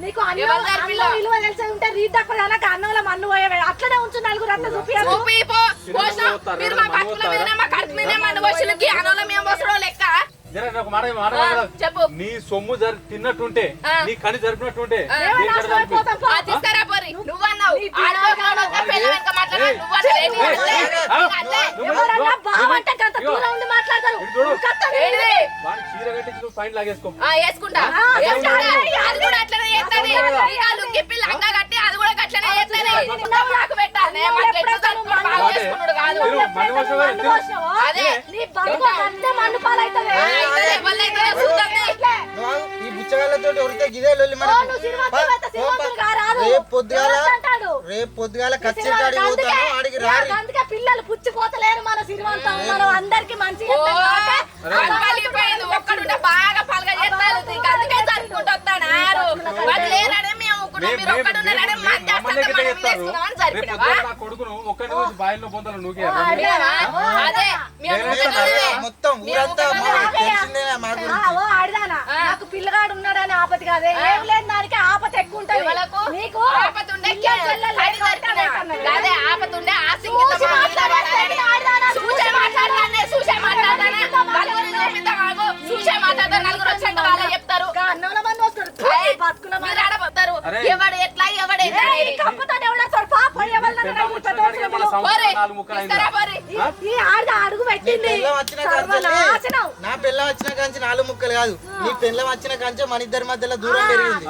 నీకు విలువ తెలిసి ఉంటే రీ తక్కువ అన్నంలో మన్ను పోయేవే అట్లనే ఉంచు నలుగురు అంతా చూపియాలి చూపి పో పోసినా. పోతారు, మీరు మా ఎవరైనా బతుకుల పోతారా? మీదనే మా కడుపు మీదనే మన వయసులకి అనోళ్ళ మేము వసడం లెక్క జర ఒక మాట మాట ఆ, మాట. చెప్పు. నీ సొమ్ము తిన్నట్టుంటే. నీ కని జరిపినట్టుంటే నువ్వు వేసుకుంటా. అది కూడా అట్లనే లుంగి పిల్ల అంగా కట్టి అది కూడా అట్లనే నాకు పెట్టాలి? అదే. నీ బతుకు అంతే చూద్దాం. ఈ బుచ్చగాళ్ళతో ఎవరితో గిదే లొల్లి మనకు. రేపు పొద్దుగాల? రేపు పోతాను ఆడికి రారి. అందుకే పిల్లలు పుచ్చిపోతలేరు మన సినిమాంతం మనం అందరికి పలిగిపోయింది ఒక్కడుంటే బాగా చేస్తారు. వాళ్ళు లేరనే మేము. మీరు ఒక్కడున్నారనే మేము- రేపు నా కొడుకును ఒక్కడి నుంచి బాయిల్లో నూకే. మొత్తం ఊరంతా. మాకు ఆడదానా పిల్లగాడు ఉన్నాడని ఆపతి కాదే. ఏం లేదు దానికి ఆపత ఎక్కువ ఉంటది? నీకు? ఆపతుండే పిల్ల చెల్లెలు అది లేకపోతే జరిపినా. అదే ఆపతుండే ఆ సింగిల్ చూసి మాట్లాడాలి, ఆడదానా, చూసే చూసి మాట్లాడతానే చూసే మాట్లాడతానే నలుగురు చూపిద్దాం ఆగు. చూసే మాట్లాడతారు నలుగురు వచ్చాక వాళ్ళే చెప్తారు. ఇంకా ఎవడు ఎట్లా ఎవడు అడుగు పెట్టింది. నా పెళ్ళం వచ్చిన కంచె నాలుగు ముక్కలు కాదు. నీ పెళ్ళం వచ్చిన కంచె మన ఇద్దరి మధ్యలో దూరం పెరిగింది.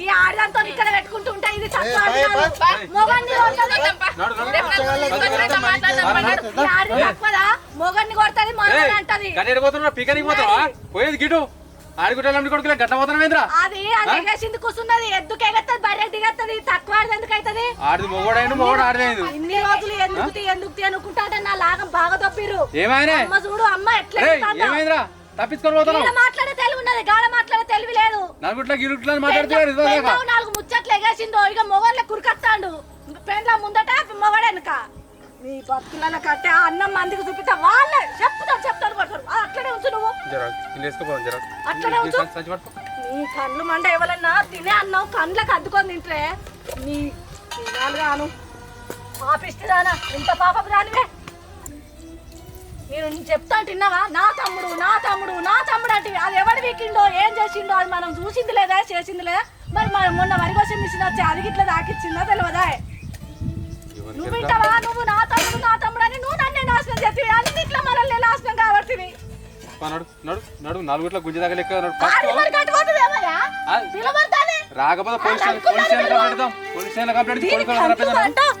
ఈ ఆడదాంతో ఇక్కడ పెట్టుకుంటూ ఉంటా ఇది. మొగన్ని కొడుతుంది. మొగని అంటది. పోయేది గిటు. ఆడిగుడ్డలు కొడుకులే అది ఎగేసింది కూర్చున్నది ఎద్దుకు ఎగత్తది బర్రె దిగత్తది తక్కువ ఆడది ఎందుకు అవుతుంది ఆడిది మొగోడైన మొగోడు ఆడలేదు ఇన్ని రోజులు ఎందుకు తీ, ఎందుకు తీ నా లాగం బాగా తప్పిరు ఏమైనా అమ్మ చూడు అమ్మ ఎట్లా. ఏమైందిరా? తప్పించుకొని పోతున్నావు? మాట్లాడే తెలివి ఉన్నది గాడ మాట్లాడే తెలివి లేదు. నలుగుట్ల గిరుట్ల మాట్లాడుతున్నారు నాలుగు ముచ్చట్లు ఎగేసిందో ఇక మొగన్ల కురికత్తాడు. పెండ్ల ముందట మొగడు వెనక నీ బతుకుల కట్టే ఆ అన్నం మందికి చూపిస్తా వాళ్ళే చెప్తారు చెప్తారు కొడతారు ఆ, అట్లనే ఉంచు నువ్వు. అట్లనే ఉంచు. నీ కళ్ళు మంట ఎవరన్నా తినే అన్నం కండ్లకు అద్దుకొని తింటే నీ తినాలి గాను. పాపిస్తుందానా ఇంత పాపపు దానివే నేను చెప్తా తిన్నావా? నా తమ్ముడు నా తమ్ముడు నా తమ్ముడు అంటే అది ఎవడు వీకిండో ఏం చేసిండో అది మనం చూసింది లేదా చేసింది లేదా మరి మనం మొన్న వరికోసం మిషన్ వచ్చి అది ఇట్లా దాకిచ్చిందో తెలియదా? నువ్వు? వింటావా నువ్వు నా తమ్ముడు నా తమ్ముడు అని నువ్వు నన్నే నాశనం చెప్పి అన్నిట్లో మనల్ని నాశనం కాబట్టి పా, నడు నడు నడు గుంజి కట్టుకోతుంది ఏమయ్యా ఆ, పిలవద్దానే రాకపోతే police station police station complaint ఇద్దాం పోలీస్ స్టేషన్ కంప్లైంట్ రప్పిద్దాం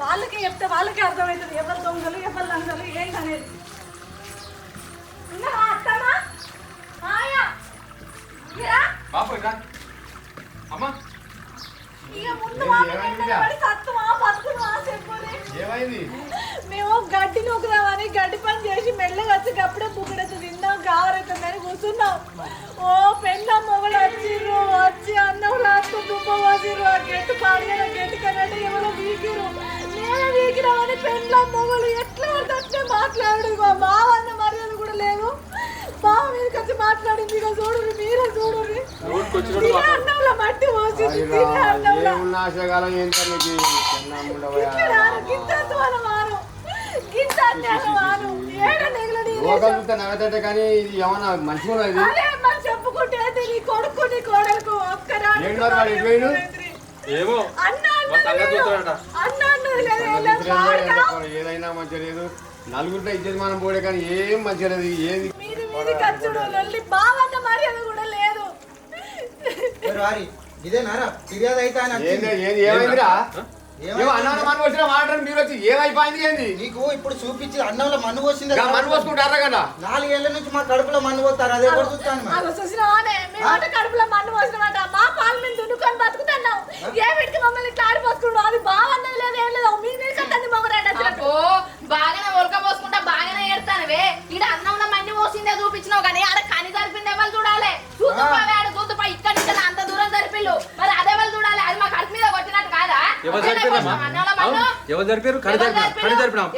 వాళ్ళకి చెప్తే వాళ్ళకి అర్థమవుతుంది. ఎవరు దొంగలు ఎవరు లంగలు ఏంటనేది అత్తమ్మా? అమ్మా. మేము గడ్డి నూకుదామని గడ్డి పని చేసి మెల్లగా వచ్చి అప్పుడే బుక్కడైతే తిన్నాం కావరైతుందని కూర్చున్నాం. ఓ పెళ్ళ మొగలు వచ్చిర్రు వచ్చి అన్నం లాస్ట్ దుబ్బ పోసిర్రు. ఆ గెట్టు పాడిన గెట్టు కన్నట్టు ఎవరో వీకిరు నేను వీకినామని పెళ్ళ మొగలు ఎట్లా మాట్లాడు మా కూడా లేదు బావ మీదకి వచ్చి మాట్లాడింది ఇక చూడుర్రి మీరే చూడుర్రి. రోడ్కి వచ్చినట్టు తినే మాట్లాడు. అన్నంలో మట్టి పోసింది తినే అన్నంలో. ఏమున్న ఏం తనకి రోగం చూస్తే నవ్వుతుంటే కానీ ఇది ఏమన్నా మంచిగా ఉన్నది ఏం కాదు వాడు ఎటు పోయిండు? ఏమో మా సంగతి చూస్తాడట ఏదైనా మంచిగా లేదు. నలుగురిలో ఇచ్చేది మనం పోడే కానీ ఏం మంచిగా లేదు. ఏది బావన్న మర్యాద కూడా లేదు. ఇదేనారా ఫిర్యాదు అయితే ఆయన వచ్చింది. ఏమైందిరా? ఏమో అన్నం మనం వచ్చిన మాట్లాడి మీరు వచ్చి ఏమైపోయింది ఏంది? నీకు ఇప్పుడు చూపించి అన్నంలో మన్ను పోసింది ఇంకా మన్ను పోసుకుంటారా కదా? నాలుగేళ్ళ నుంచి మా కడుపులో మన్ను పోతారు అదే ఎవరు చూస్తాను కడుపులో మన్ను పోసినమాట మా పాలు మేము దున్నుకొని బతుకుతున్నాం. ఏ వీటికి మమ్మల్ని ఇట్లా ఆడిపోసుకున్నాడు అది బాగున్నది లేదు ఏం లేదు. మీ మీద కట్టండి మొగరాడు అబ్బో బాగానే ఉలక పోసుకుంటా బాగానే ఏడతానవే ఈడ అన్నంలో మంది పోసిందే చూపించినావు కానీ ఆడ కని జరిపింది ఎవరు చూడాలి చూతుపా ఆడ చూతుపా ఇక్కడ నుంచి అంత దూరం జరిపిల్లు మరి అదే వాళ్ళు చూడాలి అది మా కడుపు మీద కొట్టినట్టు కాదా ఎవరు అదేనే జరిపారమ్మా. ఎవరు జరిపారు? కడి జరిపినాం. కడి? జరిపినాం.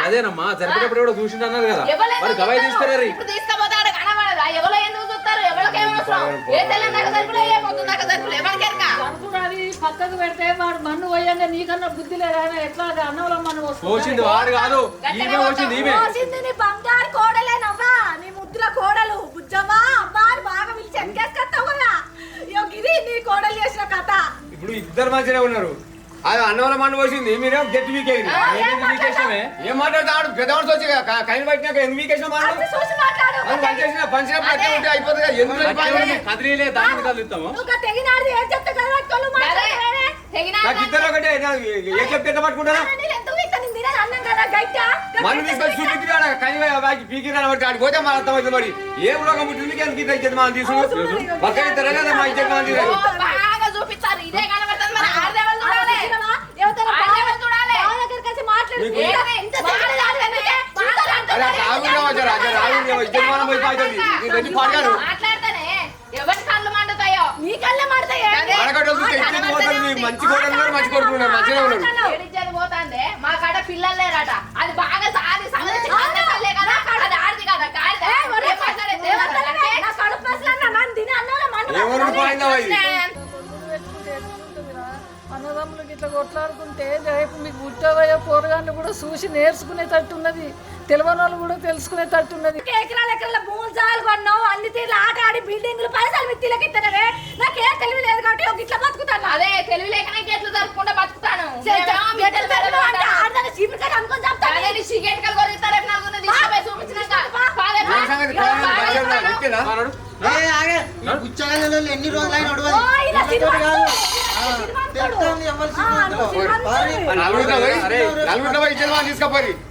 అదేనమ్మా. జరిపేటప్పుడు కూడా చూసిండు అన్నారు కదా. మరి గవాయి అది పక్కకు పెడితే వాడు మన్ను పోయంగా నీకన్నా బుద్ధి లేదా ఎట్లా అన్నంలో మన్ను వాడు కాదు. ఈమె పోసింది ఈమె. పోసింది నీ బంగారు కోడలేనవ్వా నీ ముద్దుల కోడలు బుజ్జమ్మా. ఇప్పుడు ఇద్దరు మంచిగా ఉన్నారు. అది అన్నంలో మన్ను పోసింది మీరేం గట్టి వీకేది ఏమేమి మీకేసమే? ఏం మాట్లాడతాడు పెద్దవాడు వచ్చి కైలు పట్టినాక ఎందుకు వీకేసిన మనం అది చూసి మాట్లాడు మనం పంచేసిన పంచినప్పుడు అట్టే ఉంటే అయిపోతుంది ఎందుకు? కదిలీలే దాన్ని కదులుతాము. నాకు ఇద్దరు ఒకటే ఏ చెప్తే ఎట్లా పట్టుకుంటారా? గైట తీసుకొని చూపించాడు కని పీకి రాబట్టి ఆడికి పోతే మన అర్థమవుతుంది మరి ఏం రోగం పుట్టింది మీకు ఎందుకు ఇద్దరు ఇచ్చేది మనం తీసుకుని పక్కన ఇద్దరు కదా మా ఇద్దరు మనం తీసుకుని ఇదే కనబడుతుంది మరి ఆడదే వాళ్ళు చూడాలి ఆడదే వాళ్ళు చూడాలి మాట్లాడు ఏంటి? ఇంత వాళ్ళు కాదు ఎందుకే? వాళ్ళు అరే అంటున్నారు. రాగుండే వచ్చారు అదే రాగుండే ఇద్దరు మనం పోయి పాడుతుంది నీకు వెళ్ళి పాడగాను మాట్లాడితేనే ఎవరి కళ్ళు మండుతాయో నీ కళ్ళే మాడతాయే అదే. ఆడగడ్డ వస్తే ఇచ్చేది పోతుంది మీకు మంచి కోడలు ఉన్నారు మంచి కొడుకులు ఉన్నారు మంచిగా ఉన్నారు ఏడిచ్చేది పోతాందే మా కాడ పిల్లలు లేరట అది బాగా సాది కన్నే తల్లే కదా అది ఆడది కదా కాడిదే ఏం మాట్లాడేది? ఏం మాట్లాడేది? నా కడుపు పసలన్నా నన్ను తిని అన్నంలో మన్ను ఎవరు పాడిందా ఇది అన్నదమ్ములకి ఇట్లా కొట్లాడుకుంటే రేపు మీకు పుట్టబోయే పోరగాళ్ళు కూడా చూసి నేర్చుకునేటట్టున్నది. తెలియని వాళ్ళు కూడా తెలుసుకునేటట్టున్నది. ఎకరాల ఎకరాల భూములు చాలు కొన్నావు. అన్ని తీర్లు ఆట ఆడి బిల్డింగ్లు పైసలు మిత్తిలకి నాకేం తెలివి లేదు కాబట్టి ఒక ఇట్లా బతుకుతాను. అదే తెలివి ఎట్లు బతుకుతాను? ఏమో మీ ఎట్లా చీపురుకాయ అనుకొని చంపుతాను. సిగరెట్ కలు చూపించినాక. ఎన్ని రోజులైనా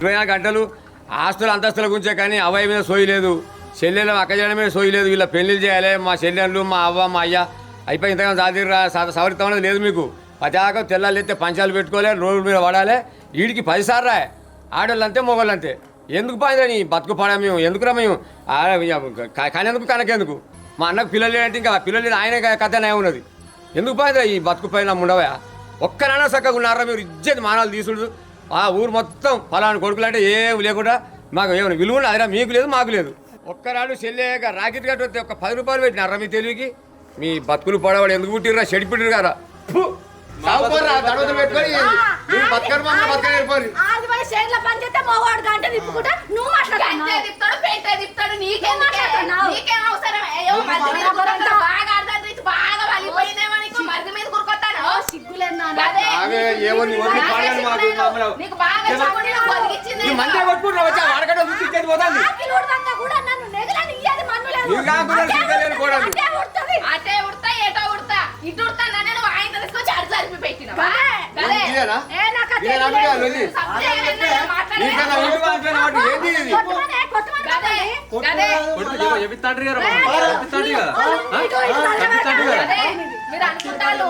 ఇరవై నాలుగు గంటలు ఆస్తుల అంతస్తుల గురించే కానీ అవ్వయ్య మీద సోయి లేదు. చెల్లెలు అక్క చేయడం మీద సోయి లేదు. వీళ్ళ పెళ్ళిళ్ళు చేయాలి. మా చెల్లెళ్ళు మా అవ్వ మా అయ్య. అయిపోయి ఇంతగా సాధిరా సవరితం అనేది లేదు మీకు. పతాక తెల్లాలు ఎత్తే పంచాలు పెట్టుకోలే రోడ్డు మీద పడాలి. వీడికి పది సార్లు రా ఆడవాళ్ళు అంతే మొగోళ్ళు అంతే ఎందుకు పాయిరా నీ బతుకు పాడా మేము? ఎందుకురా మేము? కనేందుకు కనకెందుకు? మా అన్నకు పిల్లలు లేదంటే ఇంకా పిల్లలు ఆయన కథనే ఉన్నది. ఎందుకు పాయిరా ఈ బతుకు పైన ఉండవా? ఒక్కరైనా చక్కగా ఉన్నారా మీరు ఇచ్చేది మానాలు తీసుడు. ఆ ఊరు మొత్తం ఫలాని కొడుకులు అంటే ఏం లేకుండా మాకు ఏమైనా విలువ అదిరా మీకు లేదు మాకు లేదు. ఒక్కరాడు చెల్లేక రాకెట్ కట్టి వస్తే ఒక పది రూపాయలు పెట్టినారా మీ తెలివికి? మీ బతుకులు పడవాడు ఎందుకు పుట్టిర్రా? చెడిపిట్టిరు కదా. పెట్టుకొని మీరు బతకరు మమ్మల్ని బతకని వెళ్ళిపోయి ఆది పోయి చేనులో పని చేస్తే గంట తిప్పుకుంటా నువ్వు గంటే మాట్లాడుతున్నావు తిప్పుతాడు, పెంటే తిప్పుతాడు, నీకెందుకే? మాట్లాడుతున్నావు? నీకేం అవసరం? ఏవో మధ్య మీద కురుకుతాడు, బాగా అర్థం బాగా వలిపోయిందేమో నీకు మధ్య మీద కురుకొత్తాను. సిగ్గులేదు అదే. ఏమో నీ ఒళ్ళు పాడని మాకు. నీకు బాగా చదువుని ఈ వచ్చా చూసి ఇచ్చేది పోతుంది కూడా నన్ను నెగలని ఇయ్యది నీకు. అటే ఉడతా ఏటో ఉడతా ఇటు ఉడతా నేను ఆయన పెట్టినవా? ఇదేనా తెలియదు. బిడ్డ లొల్లి? నీకన్నా ఉండి మాట్లాడిన వాటి ఏంటి ఇది? చెప్తాండ్రు కదా చెప్తాండ్రు కదా. చెప్తాండ్రు కదా. మీరు అనుకుంటారు.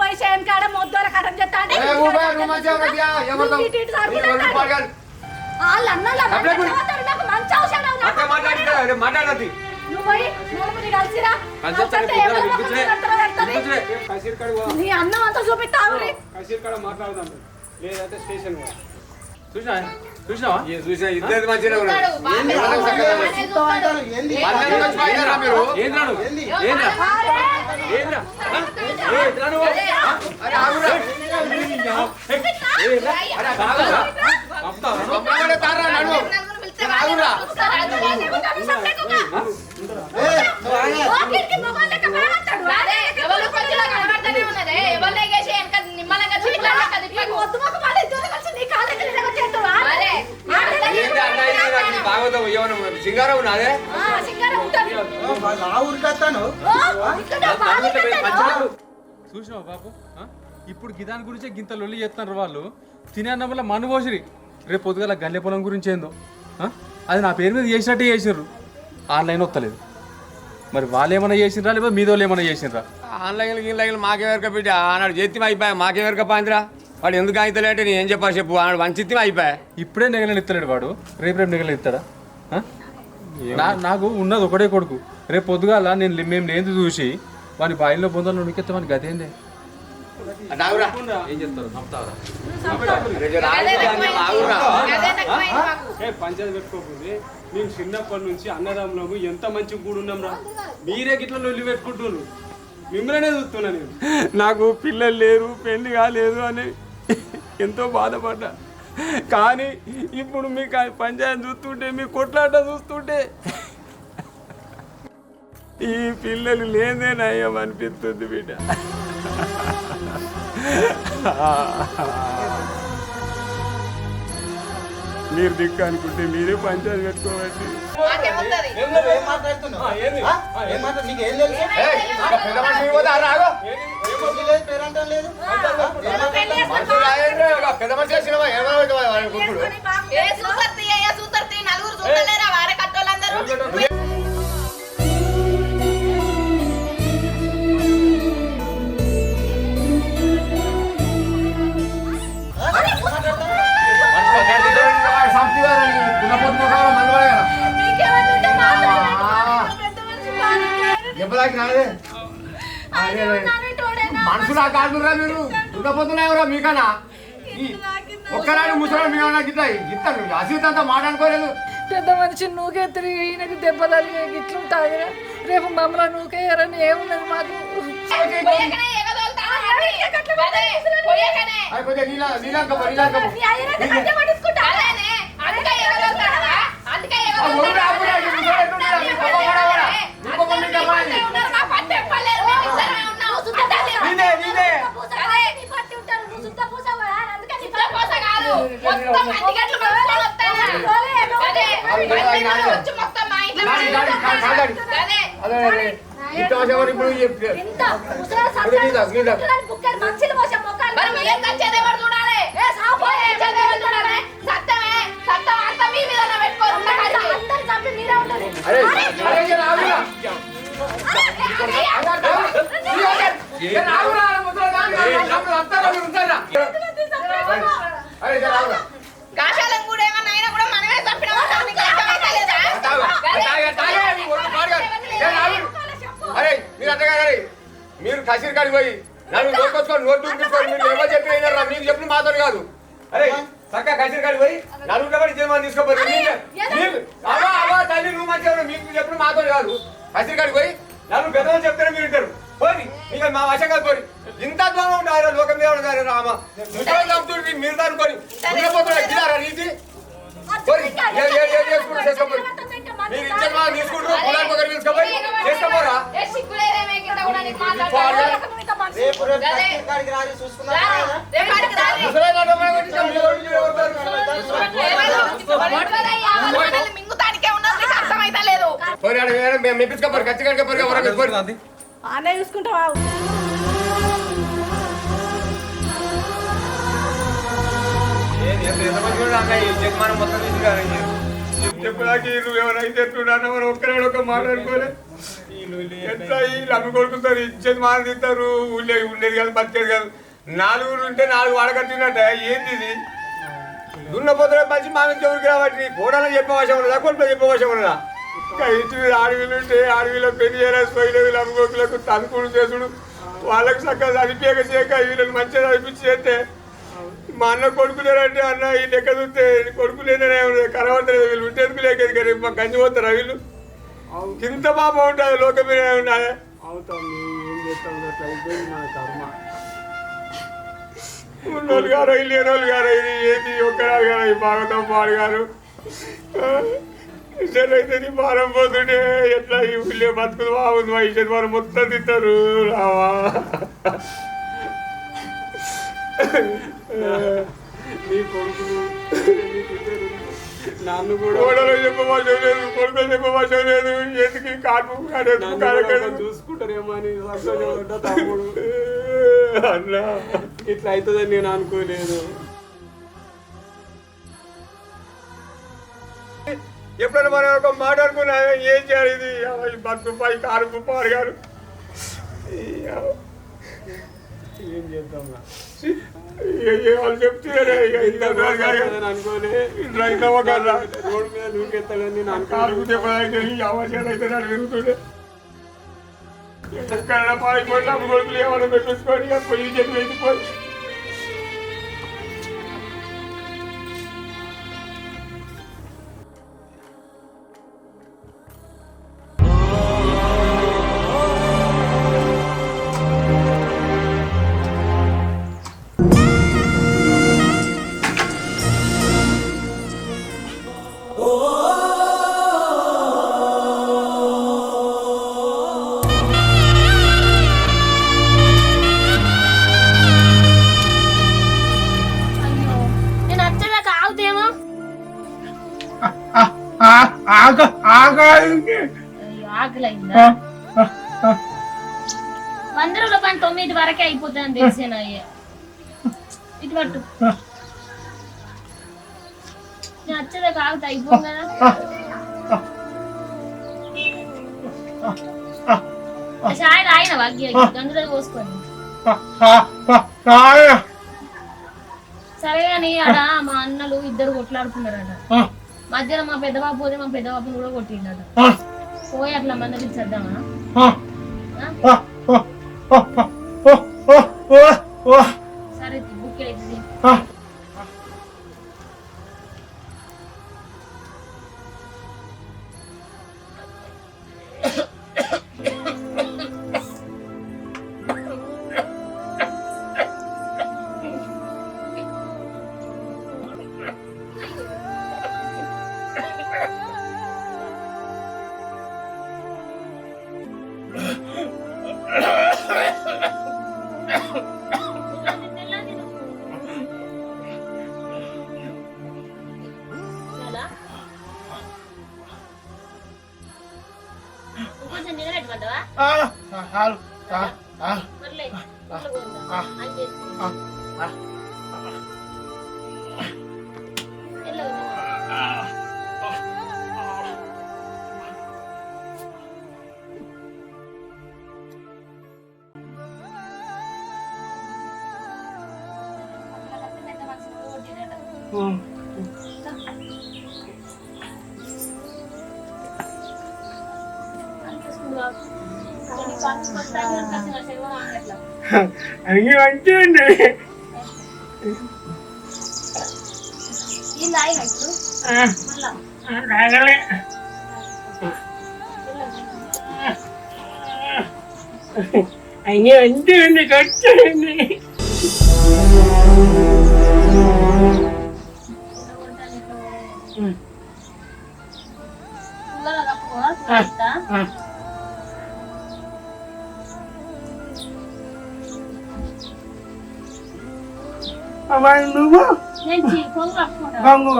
పోయి కాడ మొద్దోల కథం చెప్తా అంటే ఏ ఊబా, నువ్వు మంచిగా ఉన్నదియా? ఎవరితో? నువ్వు ఇటు ఇటు నీ సరిపోతుంది ఒళ్ళు పాడు కాదు. వాళ్ళు అన్న మంచి అవసరం మాట్లాడద్దు నువ్వు పోయి నలుగురిని కలిసిరా. నీ అన్నం అంతా చూపిస్తావు లేదంటే స్టేషన్ చూసినా చూసినావా చూసా ఇద్దరు మంచిగా ఉన్నారు చూస్తాడు, బాగా ఏంది? చూస్తాడు, ఎవరైనా చక్కగా బాగానే చూస్తా అంటారు. చూస్తాడు. ఏంది? వాళ్ళని వచ్చి పోయినారా మీరు ఏంద్రా? ఏంద్రా ఏంద్రా భాగవతం బాబు? ఇప్పుడు గిదాని గురించే గింత లొల్లి చేస్తున్నారు వాళ్ళు. తినే అన్నంలో వల్ల పోసిరి. రేపు పొద్దుగల గల్లె పొలం గురించి ఏందో? అది నా పేరు మీద చేసినట్టే చేసిర్రు. ఆన్లైన్ వస్తలేదు మరి వాళ్ళు ఏమైనా చేసినరా లేకపోతే మీద వాళ్ళు ఏమైనా చేసినరా ఆన్లైన్ గిన్లైన్ మాకెవరిక బిడ్డ ఆనాడు చేతి అయిపోయా మాకెవరిక పాందిరా వాడు ఎందుకు అవుతలే అంటే నేను ఏం చెప్పాలి చెప్పు. ఆనాడు వంచిత్తి అయిపోయా. ఇప్పుడే నెగలని ఇస్తలేడు వాడు. రేపు రేపు నెగలని ఇస్తాడా? నా నాకు ఉన్నది ఒకటే కొడుకు. రేపు పొద్దుగాల నేను మేము లేదు చూసి వాని బాయిలో బొందలు ఉనికెత్తే వానికి నాగురా ఏం చెప్తారు? చంపుతావరా? పంచాయతీ పెట్టుకోకపోతే మేము చిన్నప్పటి నుంచి అన్నదమ్ములము. ఎంత మంచి కూడున్నాం రా. మీరే గిట్ల లొల్లి పెట్టుకుంటున్నారు మిమ్మల్నే చూస్తున్నా నేను. నాకు పిల్లలు లేరు పెళ్ళి కాలేదు అని ఎంతో బాధపడ్డా. కానీ ఇప్పుడు మీకు ఆ పంచాయతీ చూస్తుంటే మీ కొట్లాట చూస్తుంటే ఈ పిల్లలు లేదే నయం అనిపిస్తుంది బిడ్డ. మీరు దిక్కు అనుకుంటే మీరే పంచాయతీ పెట్టుకోవచ్చు మాకేముంటది? ఏం మాట్లాడుతున్నావు? ఆ? ఉన్నానంటోడేనా? మనుషులు ఆ కాదురా మీరు. దున్నపోతున్నాయవరా మీకన్నా. ఒక్కరాడు ముసలాడు మీ అన్న గిట్ల ఇస్తాను అసీతంతా మాట అనుకోలేదు పెద్ద మనిషి నూకే తిరిగి ఈయనకి దెబ్బలు ఇట్లుంటుంది రేపు మమ్మల్ని నూకేయరని ఏమున్నది మాకు? పోయకనే ఎగదోలుతావా మరి? అదే, పోయకనే. అది కొంచెం నీళ్ళ నీళ్ళంక పో, నీళ్ళంక పో. నీ అయ్యనైతే కట్టె పట్టించుకుంటా. అదేనే, అందుకే ఎగదోలుతావా? అందుకే ఆ ఒళ్ళు ఆపురా, ఈ ముసలాడు ఎట్లుంటాడు? నీ పాప వాడవాడా? నీ పాప మీ అందరూ కమాలి. మీకోసమే ఉన్నారు, మా పట్టు ఎప్పలేరు, మేము ఇద్దరమే ఉన్నాం. అదే, నీదే, నీదే. అదే. నీ పట్టి ఉంటారు, నువ్వు సుత్త పూసవా? అందుకని ఇద్దరు కోస కాదు, మొత్తం మంది గట్లు కొనుక్కొని వస్తాను. అదే, మంది గట్లు వచ్చి మొత్తం మా ఇంట్లో నాడి, నాడి, కా- కాదాడి. అదే. అదే, అదే. ఇంత వచ్చేవాడు ఇప్పుడు చెప్పు. ఇంత ముసలి ఇప్పుడు నీదా, నీదా. సత్తాన్ని బుక్కలు మనుషులు పోసే మొక్కలు. మరి మీరు ఎంత వచ్చేది ఎవరు చూడాలి? ఏ సావు పోయి వచ్చేది ఎవరు చూడాలి? సత్తమే, సత్తం అంతా మీ మీదనే పెట్టుకోరు, ఉన్న కాడికి. అందరు చంపి మీరే ఉంటారు అరే, అరే, ఇక రావురా. ఇక రావురా, ముసలాడు రావురా, రావురా, అంతా రావురా, ఉంటారా? అరే, ఇక రావురా. కాశాలం కూడా ఏమన్నా అయినా కూడా మనమే చంపినామా? నీకు అర్థమైతలేదా? తాగు, అదే. తాగు, తాగు, నీ ఒళ్ళు పాడుగాను. ఏ, రావురా. అరే మీరు అట్లా కాదు, అరే. మీరు కసిరి కాడికి పోయి నన్ను నోటుకొచ్చుకొని నోటు చూపించుకొని మీరు ఎవరు చెప్పిన? మీకు చెప్పిన మాతో కాదు. అరే చక్కగా కసిరి కాడికి పోయి నలుగురు కాబట్టి తీర్మానం తీసుకోపోయి అవా అవా తల్లి నువ్వు మంచిగా మీకు చెప్పిన మాతో కాదు. కసిరి కాడికి పోయి నలుగురు పెద్దలు చెప్తారు మీరు వింటారు. పోయి ఇక మా వశం కాదు పోయి ఇంత దూరం ఉంటారు లోకం మీద ఉంటారు రామ ముసలి చంపుతుంది మీరు దానికొని. ఉండబోతున్నారు గిదారా నీతి మీరు ఇచ్చే మా తీసుకుంటారు పొలానికి ఒకరు తీసుకుపోయి చేసుకోపోరా రేపు రేపు కాడికి? వాళ్ళు మనల్ని మింగుతానికే ఉన్నారు, నీకు అర్థమైతలేదు. పోయి ఆడ వేరే మేము మెప్పించుకోపోరు ఖచ్చితంగా పోరు ఆనే చూసుకుంటావా? చెప్పడానికి నువ్వు ఎవరైతే ఎట్లున్నావు ఒక్కరాడు ఒక మాట్లాడుకోలే ఎట్లా వీళ్ళు అమ్ముకొడుకుంటారు ఇచ్చేది మాట తింటారు ఉండేది ఉండేది కాదు బతికేది కాదు. నాలుగురు ఉంటే నాలుగు వాడకట్టినట్ట ఏంది ఇది? దున్నపోతున్న మంచి మా నుంచి ఎవరికి రాబట్టి కోడాలని చెప్పే వర్షం ఉన్నదా కొట్లో చెప్పే వర్షం ఉన్నదా? ఇంకా ఇంటి మీద అడవిలు ఉంటే అడవిలో పెళ్ళి చేయాలి పోయిన వీళ్ళు అమ్ముకోకులకు తనుకుడు చేసుడు. వాళ్ళకి చక్కగా చనిపోయాక చేయక వీళ్ళని మంచిగా చదివించి చేస్తే మా అన్న కొడుకు లేరంటే అన్న ఈ లెక్క చూస్తే కొడుకు లేదనే కనబడతలేదు వీళ్ళు ఉంటే ఎందుకు లేకేది కదా మా గంజి పోతారా వీళ్ళు? ఇంత పాప ఉంటుంది లోకం మీద ఉండాలి అవుతాం ఏం చేస్తాం? ఉన్నోళ్ళు గారు లేని వాళ్ళు గారు ఇది ఏంటి ఒక్కరాలు గారు ఈ భాగవతం పాడు గారు. అయితే నీ భారం పోతుంటే ఎట్లా ఈ ఊళ్ళో బతుకులు బాగుంది మా ఇచ్చేది వారు మొత్తం తింటారు రావా? నీ కొడుకులు నన్ను కూడా కోడలు చెప్పవచ్చం లేదు కొడుకు చెప్పవచ్చం లేదు ఎందుకు కూడా చూసుకుంటారేమో అని సంతోషపడ్డా తమ్ముడు. అన్నా. ఇట్లా అవుతుందని నేను అనుకోలేదు. ఎప్పుడైనా మనం ఒక మాట అనుకున్నా ఏం చేయాలి ఇది? బతుకు పై కారు కుప్పారు గారు ఏం చేద్దాం వాళ్ళు ఇంత అనుకోలే రైతవ కదా రోడ్డు మీద నూకెత్తాడని కారు అనుకోలేదు చెప్పడానికి అవసరం అయితే నాకు పెరుగుతుండే పారిపోయి అమ్మ కొడుకులు ఏమైనా పెట్టేసుకొని పొయ్యి చెప్పి వెళ్ళిపోయి ఆకలైందా వంద రోజుల పని తొమ్మిది వరకే అయిపోతుందని తెలిసాను ఇటు పట్టు. నేను వచ్చేదాకా ఆగుతా అయిపో కదా. వాగ్య సరే అని ఆడ మా అన్నలు ఇద్దరు కొట్లాడుకున్నారట. మధ్యలో మా పెద్ద బాబు పోతే మా పెద్ద బాబుని కూడా కొట్టిండట. పోయి అట్లా మందలించేద్దామా సరే బుక్ కొట్టిండట. అనిపిస్తుంది బాబు. కొన్ని పనులు నువ్వు కొంగు కప్పుకుంటా. గంగు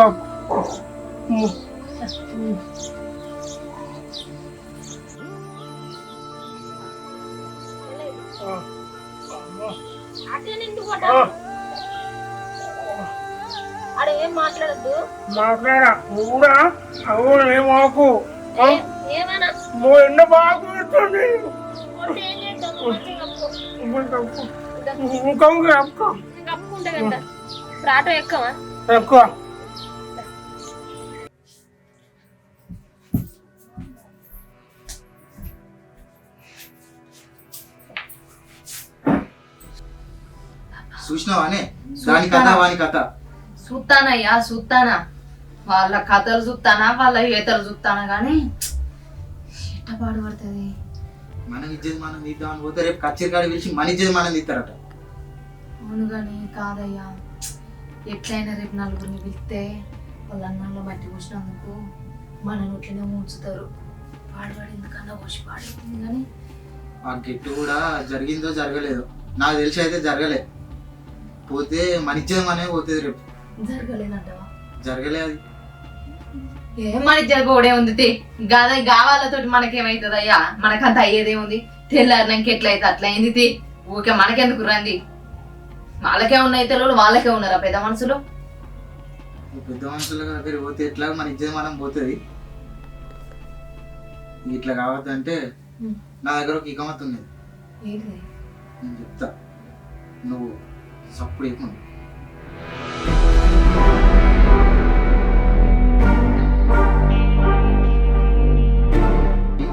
మాట్లాడద్దు? మాట్లాడా? కూడా అవును మాకు ఏమన్నా? మో ఎండ బాగుంటుంది కొట్టి ఏం చేద్దాం? మంచిగా కప్పుకో. ఇంకొక ఎక్కువ ఇప్పుడు ఆటో ఎక్కవా? ఎక్కువ. చూసినావానే దాని కథ వాని కథ. చూస్తానయ్యా చూస్తానా? వాళ్ళ కథలు చూస్తానా? వాళ్ళ ఈతలు చూస్తానా కానీ ఎట్ట పాడుపడుతుంది మనం ఇచ్చేది మనం తీద్దామని పోతే రేపు కచ్చేరి కాడ పిలిచి మన ఇచ్చేది మనం తీస్తారట. అవును కానీ కాదయ్యా. ఎట్లయినా రేపు నలుగురిని పిలిస్తే వాళ్ళ అన్నంలో మట్టి పోసినందుకు మన నోట్లోనే ముంచుతారు. పాడుపడి ఎందుకన్నా పోసి పాడైతుంది కానీ ఆ గెట్టు కూడా జరిగిందో జరగలేదో? నాకు తెలిసి అయితే జరగలే. పోతే మన ఇచ్చేది మనమే పోతుంది రేపు. జరగలేదంటవా? జరగలే అది. ఏం మన ఇద్దరు గోడే ఉంది గద గావాలతోటి మనకేమైతుంది అయ్యా మనకంత అయ్యేదే ఉంది తెల్లారినాక ఎట్లయితే అట్లా అయింది తి. ఊకే మనకెందుకు రండి? వాళ్ళకే ఉన్నాయి తెలుగులు వాళ్ళకే ఉన్నారా పెద్ద మనుషులు? పెద్ద మనుషుల దగ్గర పోతే ఎట్లా? మన ఇచ్చేది మనం పోతుంది. ఇట్లా కావద్దంటే నా దగ్గర ఒక ఇకమత్ ఉంది నేను చెప్తా. నువ్వు సప్పుడు నేను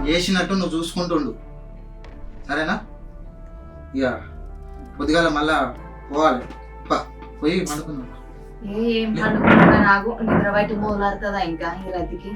చేసినట్టు నువ్వు చూసుకుంటుండు. సరేనా? ఇక పొద్దుగాల మళ్ళా పోవాలి. పా, పోయి పండుకుందాం. ఏం పండుకుంటున్నా నాకు నిద్ర బయట మొదలవుతుందా ఇంకా ఈ రతికి?